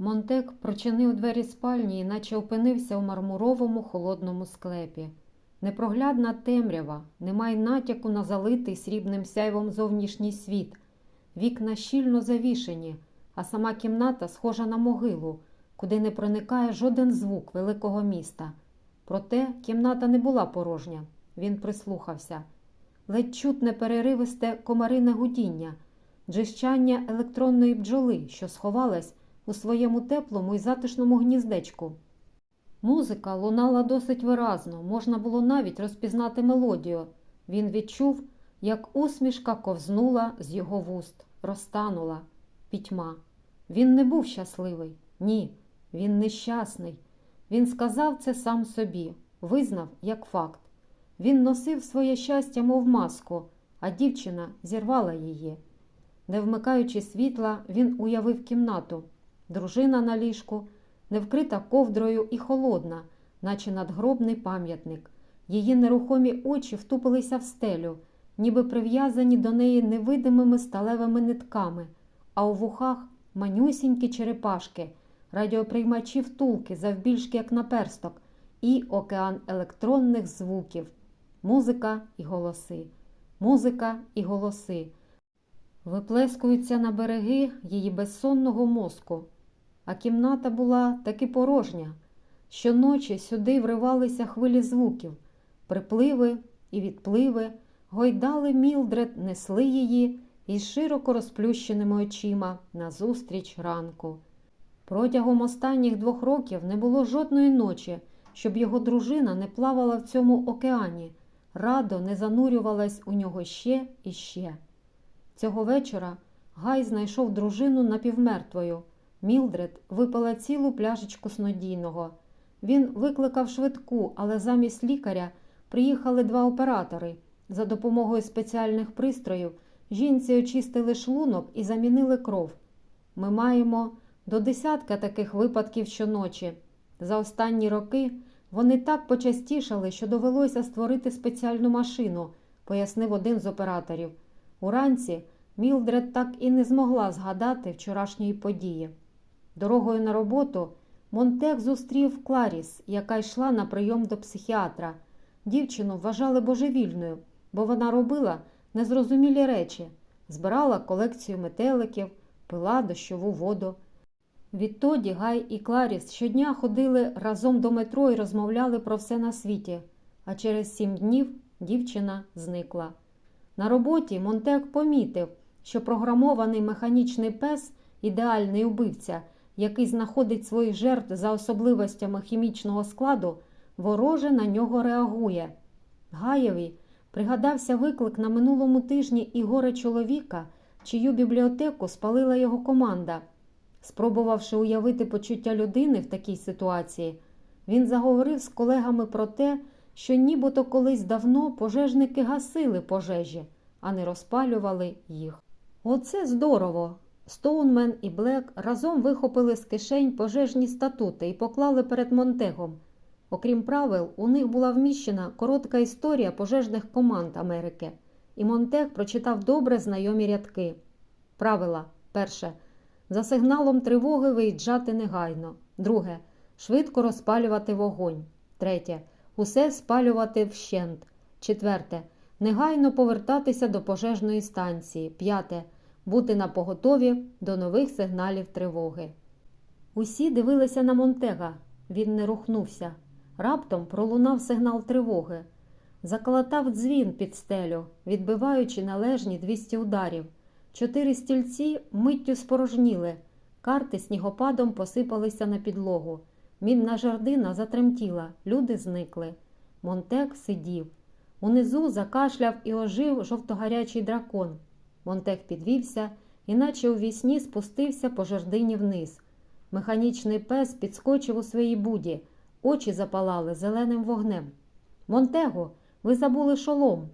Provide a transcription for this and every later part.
Монтек прочинив двері спальні і наче опинився у мармуровому холодному склепі. Непроглядна темрява, немає натяку на залитий срібним сяйвом зовнішній світ. Вікна щільно завішені, а сама кімната схожа на могилу, куди не проникає жоден звук великого міста. Проте кімната не була порожня. Він прислухався. Ледь чутне переривисте комарине гудіння, джищання електронної бджоли, що сховалась у своєму теплому і затишному гніздечку. Музика лунала досить виразно, можна було навіть розпізнати мелодію. Він відчув, як усмішка ковзнула з його вуст, розтанула пітьма. Він не був щасливий. Ні, він нещасний. Він сказав це сам собі, визнав як факт. Він носив своє щастя, мов маску, а дівчина зірвала її. Не вмикаючи світла, він уявив кімнату. Дружина на ліжку, не вкрита ковдрою і холодна, наче надгробний пам'ятник. Її нерухомі очі втупилися в стелю, ніби прив'язані до неї невидимими сталевими нитками, а у вухах манюсінькі черепашки, радіоприймачі втулки, завбільшки як наперсток, і океан електронних звуків, музика і голоси, музика і голоси. Виплескуються на береги її безсонного мозку, а кімната була таки порожня. Щоночі сюди вривалися хвилі звуків, припливи і відпливи, гойдали Мілдред, несли її із широко розплющеними очима назустріч ранку. Протягом останніх двох років не було жодної ночі, щоб його дружина не плавала в цьому океані, радо не занурювалась у нього ще і ще. Цього вечора Гай знайшов дружину напівмертвою. Мілдред випила цілу пляшечку снодійного. Він викликав швидку, але замість лікаря приїхали два оператори. За допомогою спеціальних пристроїв жінці очистили шлунок і замінили кров. Ми маємо до десятка таких випадків щоночі. За останні роки вони так почастішали, що довелося створити спеціальну машину, пояснив один з операторів. Уранці Мілдред так і не змогла згадати вчорашньої події. Дорогою на роботу Монтек зустрів Кларіс, яка йшла на прийом до психіатра. Дівчину вважали божевільною, бо вона робила незрозумілі речі, збирала колекцію метеликів, пила дощову воду. Відтоді Гай і Кларіс щодня ходили разом до метро і розмовляли про все на світі, а через сім днів дівчина зникла. На роботі Монтек помітив, що програмований механічний пес ідеальний убивця, який знаходить своїх жертв за особливостями хімічного складу, вороже на нього реагує. Гаєві пригадався виклик на минулому тижні і горе чоловіка, чию бібліотеку спалила його команда. Спробувавши уявити почуття людини в такій ситуації, він заговорив з колегами про те, що нібито колись давно пожежники гасили пожежі, а не розпалювали їх. Оце здорово! Стоунмен і Блек разом вихопили з кишень пожежні статути і поклали перед Монтегом. Окрім правил, у них була вміщена коротка історія пожежних команд Америки, і Монтег прочитав добре знайомі рядки. Правила перше. За сигналом тривоги виїжджати негайно. Друге. Швидко розпалювати вогонь. Третє. Усе спалювати вщент. Четверте. Негайно повертатися до пожежної станції. П'яте. Бути на поготові до нових сигналів тривоги. Усі дивилися на Монтега. Він не рухнувся. Раптом пролунав сигнал тривоги. Заколотав дзвін під стелю, відбиваючи належні 200 ударів. Чотири стільці миттю спорожніли. Карти снігопадом посипалися на підлогу. Мінна жердина затремтіла, люди зникли. Монтек сидів. Унизу закашляв і ожив жовтогарячий дракон. Монтек підвівся, іначе у вісні спустився по жердині вниз. Механічний пес підскочив у своїй буді, очі запалали зеленим вогнем. Монтего, ви забули шолом.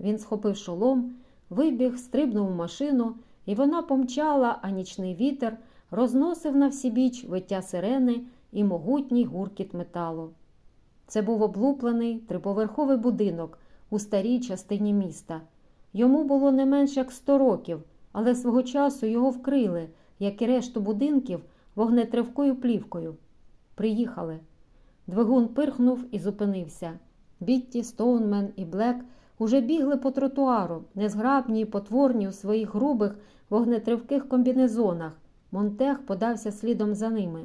Він схопив шолом, вибіг, стрибнув у машину, і вона помчала, а нічний вітер розносив на всібіч виття сирени і могутній гуркіт металу. Це був облуплений триповерховий будинок у старій частині міста. Йому було не менш як сто років, але свого часу його вкрили, як і решту будинків, вогнетривкою плівкою. Приїхали. Двигун пирхнув і зупинився. Бітті, Стоунмен і Блек уже бігли по тротуару, незграбні й потворні у своїх грубих вогнетривких комбінезонах. Монтег подався слідом за ними.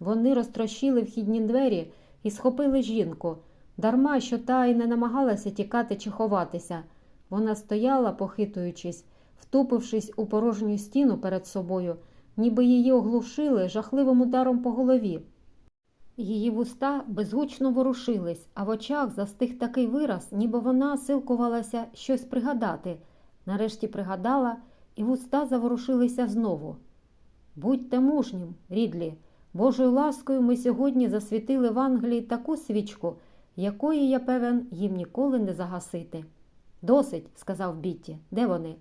Вони розтрощили вхідні двері і схопили жінку, дарма що та й не намагалася тікати чи ховатися. Вона стояла, похитуючись, втупившись у порожню стіну перед собою, ніби її оглушили жахливим ударом по голові. Її вуста безгучно ворушились, а в очах застиг такий вираз, ніби вона силкувалася щось пригадати. Нарешті пригадала, і вуста заворушилися знову. Будьте мужнім, Рідлі. Божою ласкою ми сьогодні засвітили в Англії таку свічку, якої, я певен, їм ніколи не загасити. Досить, сказав Бітті. Де вони?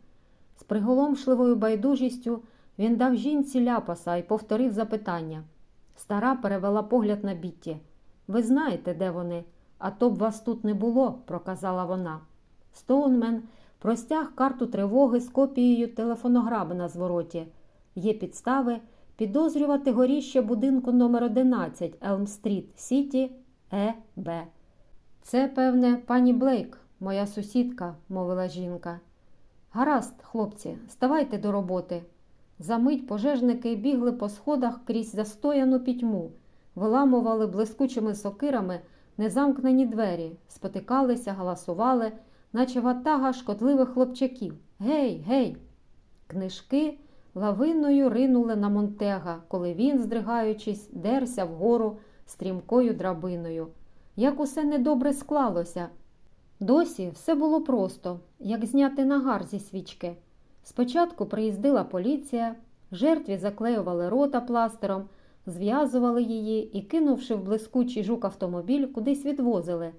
З приголомшливою байдужістю він дав жінці ляпаса і повторив запитання. Стара перевела погляд на Бітті. Ви знаєте, де вони, а то б вас тут не було, проказала вона. Стоунмен простяг карту тривоги з копією телефонограми на звороті. Є підстави підозрювати горіще будинку номер 11 Елм-стріт, Сіті, Е. Б. Це, певне, пані Блейк, моя сусідка, мовила жінка. Гаразд, хлопці, ставайте до роботи. Замить пожежники бігли по сходах крізь застояну пітьму, виламували блискучими сокирами незамкнені двері, спотикалися, галасували, наче ватага шкодливих хлопчаків. Гей, гей! Книжки лавиною ринули на Монтега, коли він, здригаючись, дерся вгору стрімкою драбиною. Як усе недобре склалося. Досі все було просто, як зняти нагар зі свічки. Спочатку приїздила поліція, жертві заклеювали рота пластером, зв'язували її і, кинувши в блискучий жук автомобіль, кудись відвозили.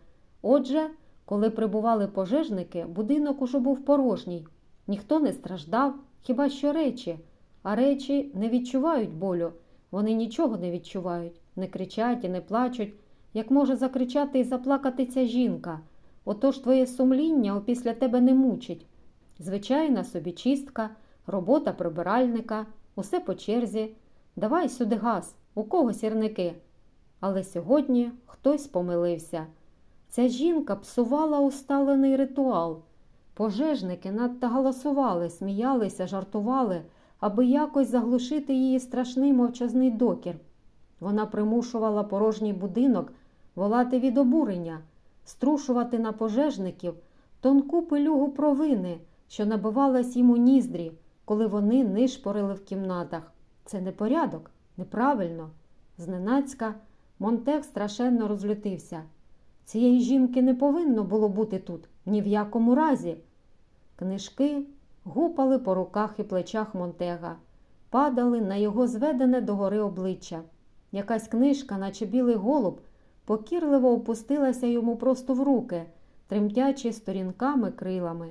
Отже, коли прибували пожежники, будинок уже був порожній. Ніхто не страждав, хіба що речі, а речі не відчувають болю. Вони нічого не відчувають, не кричать і не плачуть, як може закричати і заплакати ця жінка. Отож твоє сумління опісля тебе не мучить. Звичайна собі чистка, робота прибиральника, усе по черзі. Давай сюди газ, у кого сірники. Але сьогодні хтось помилився. Ця жінка псувала усталений ритуал. Пожежники надто галасували, сміялися, жартували, аби якось заглушити її страшний мовчазний докір. Вона примушувала порожній будинок волати від обурення, струшувати на пожежників тонку пилюгу провини, що набивалась їм у ніздрі, коли вони нишпорили в кімнатах. Це непорядок, неправильно. Зненацька Монтег страшенно розлютився. Цієї жінки не повинно було бути тут, ні в якому разі. Книжки гупали по руках і плечах Монтега, падали на його зведене догори обличчя. Якась книжка, наче білий голуб, покірливо опустилася йому просто в руки, тремтячи сторінками крилами.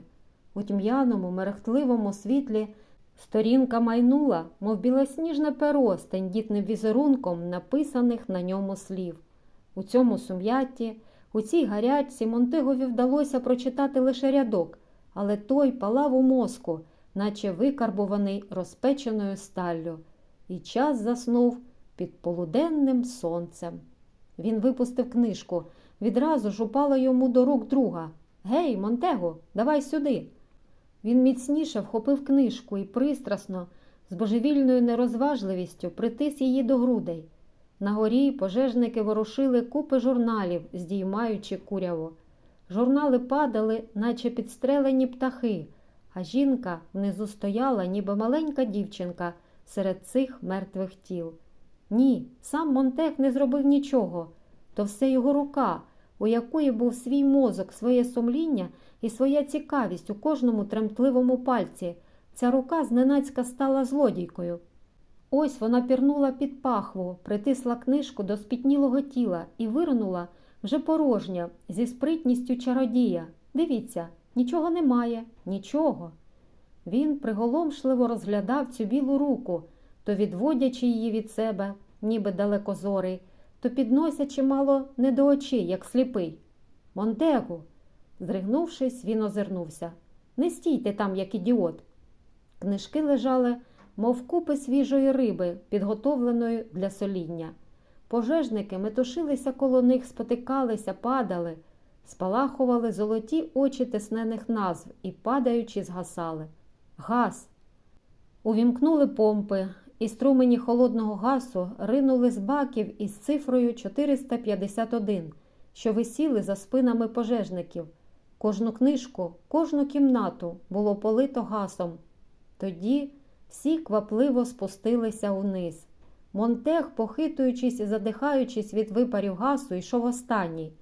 У тьм'яному, мерехтливому світлі сторінка майнула, мов білосніжне перо з тендітним візерунком написаних на ньому слів. У цьому сум'ятті, у цій гарячці Монтегові вдалося прочитати лише рядок, але той палав у мозку, наче викарбуваний розпеченою сталлю, і час заснув під полуденним сонцем. Він випустив книжку, відразу ж упала йому до рук друга. Гей, Монтего, давай сюди. Він міцніше вхопив книжку і пристрасно, з божевільною нерозважливістю притис її до грудей. На горі пожежники ворушили купи журналів, здіймаючи куряву. Журнали падали, наче підстрелені птахи, а жінка внизу стояла, ніби маленька дівчинка серед цих мертвих тіл. Ні, сам Монтех не зробив нічого. То все його рука, у якої був свій мозок, своє сумління і своя цікавість у кожному тремтливому пальці. Ця рука зненацька стала злодійкою. Ось вона пірнула під пахву, притисла книжку до спітнілого тіла і вирнула вже порожня, зі спритністю чародія. Дивіться, нічого немає, нічого. Він приголомшливо розглядав цю білу руку, то відводячи її від себе, ніби далекозорий, то підносячи мало не до очей, як сліпий. Монтегу. Зригнувшись, він озирнувся. Не стійте там, як ідіот. Книжки лежали мов купи свіжої риби, підготовленої для соління. Пожежники метушилися коло них, спотикалися, падали, спалахували золоті очі теснених назв і, падаючи, згасали. Газ. Увімкнули помпи, і струмені холодного газу ринули з баків із цифрою 451, що висіли за спинами пожежників. Кожну книжку, кожну кімнату було полито газом. Тоді всі квапливо спустилися униз. Монтег, похитуючись і задихаючись від випарів газу, йшов останній.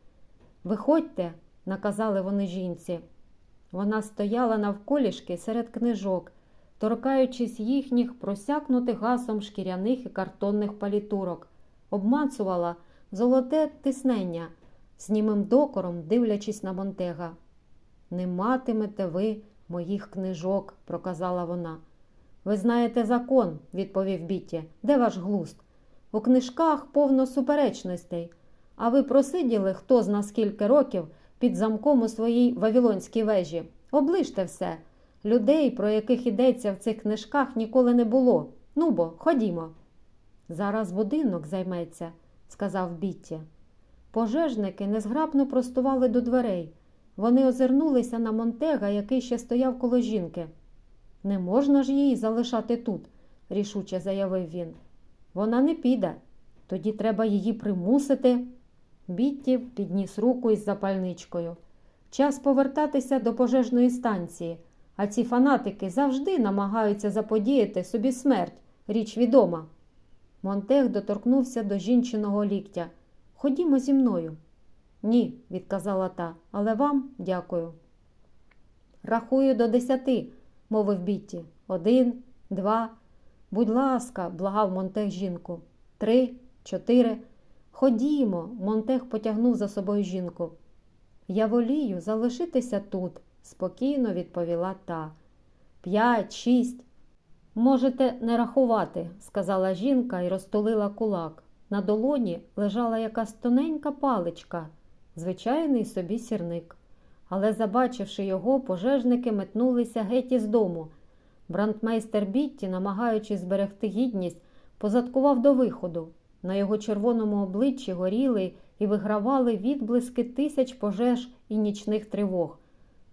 Виходьте, наказали вони жінці. Вона стояла навколішки серед книжок, торкаючись їхніх просякнутих газом шкіряних і картонних палітурок, обмацувала золоте тиснення, з німим докором дивлячись на Монтега. Не матимете ви моїх книжок, проказала вона. Ви знаєте закон, відповів Бітті. Де ваш глузд? У книжках повно суперечностей. А ви просиділи хто зна скільки років під замком у своїй вавілонській вежі. Оближте все. Людей, про яких йдеться в цих книжках, ніколи не було. Ну бо, ходімо. Зараз будинок займеться, сказав Бітті. Пожежники незграбно простували до дверей. Вони озирнулися на Монтега, який ще стояв коло жінки. Не можна ж її залишати тут, рішуче заявив він. Вона не піде. Тоді треба її примусити. Бітті підніс руку із запальничкою. Час повертатися до пожежної станції, а ці фанатики завжди намагаються заподіяти собі смерть, річ відома. Монтег доторкнувся до жінчиного ліктя. Ходімо зі мною. Ні, відказала та, але вам дякую. Рахую до десяти, мовив Бітті. Один, два. Будь ласка, благав Монтег жінку. Три, чотири. Ходімо, Монтег потягнув за собою жінку. Я волію залишитися тут, спокійно відповіла та. П'ять, шість. Можете не рахувати, сказала жінка і розтулила кулак. На долоні лежала якась тоненька паличка, звичайний собі сірник. Але, забачивши його, пожежники метнулися геть із дому. Брандмейстер Бітті, намагаючись зберегти гідність, позадкував до виходу. На його червоному обличчі горіли і вигравали відблиски тисяч пожеж і нічних тривог.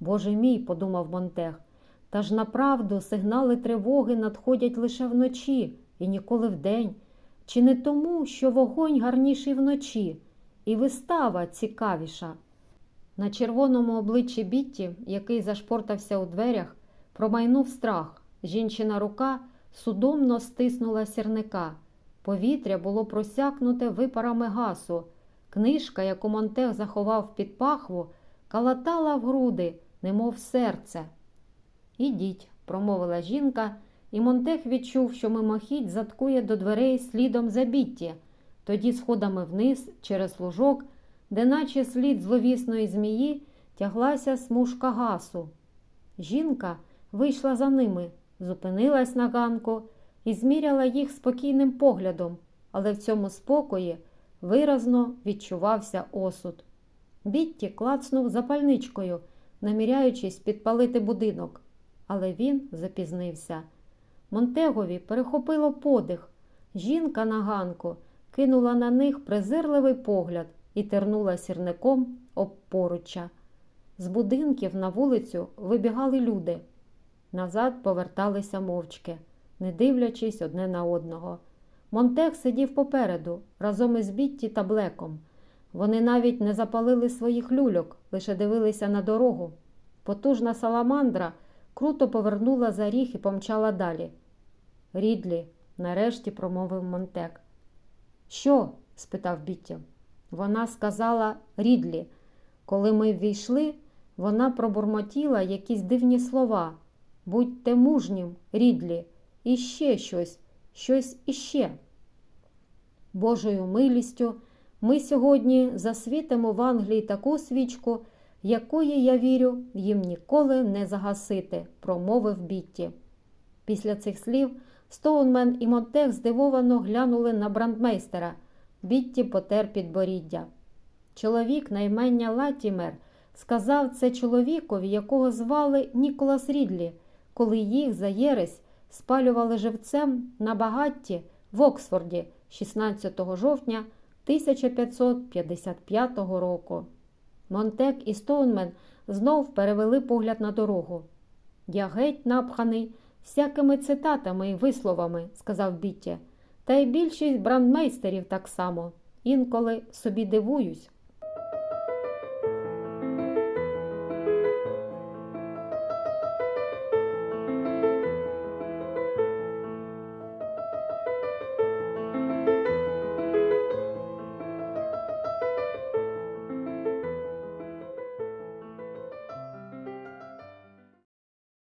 Боже мій, подумав Монтег, та ж направду сигнали тривоги надходять лише вночі і ніколи вдень. Чи не тому, що вогонь гарніший вночі, і вистава цікавіша? На червоному обличчі Бітті, який зашпортався у дверях, промайнув страх. Жінчина рука судомно стиснула сірника. Повітря було просякнуте випарами гасу. Книжка, яку Монтег заховав під пахву, калатала в груди, немов серце. Ідіть, промовила жінка, і Монтег відчув, що мимохідь заткує до дверей слідом за Бітті, тоді сходами вниз через лужок, де, наче слід зловісної змії, тяглася смужка гасу. Жінка вийшла за ними, зупинилась на ганку і зміряла їх спокійним поглядом, але в цьому спокої виразно відчувався осуд. Бітті клацнув запальничкою, наміряючись підпалити будинок, але він запізнився. Монтегові перехопило подих. Жінка на ганку кинула на них презирливий погляд і тернула сірником об поруччя. З будинків на вулицю вибігали люди. Назад поверталися мовчки, не дивлячись одне на одного. Монтег сидів попереду, разом із Бітті та Блеком. Вони навіть не запалили своїх люльок, лише дивилися на дорогу. Потужна саламандра круто повернула за ріг і помчала далі. Рідлі, нарешті промовив Монтек. Що? спитав Бітті. Вона сказала Рідлі. Коли ми ввійшли, вона пробурмотіла якісь дивні слова. Будьте мужнім, Рідлі, і ще щось, щось іще. Божою милістю ми сьогодні засвітимо в Англії таку свічку, якої, я вірю, їм ніколи не загасити, промовив Бітті. Після цих слів Стоунмен і Монтег здивовано глянули на брандмейстера. Бітті потер підборіддя. Чоловік на імення Латімер сказав це чоловікові, якого звали Ніколас Рідлі, коли їх за єресь спалювали живцем на багатті в Оксфорді 16 жовтня 1555 року. Монтек і Стоунмен знов перевели погляд на дорогу. Я геть напханий всякими цитатами і висловами, сказав Бітті, та й більшість брандмейстерів так само. Інколи собі дивуюсь.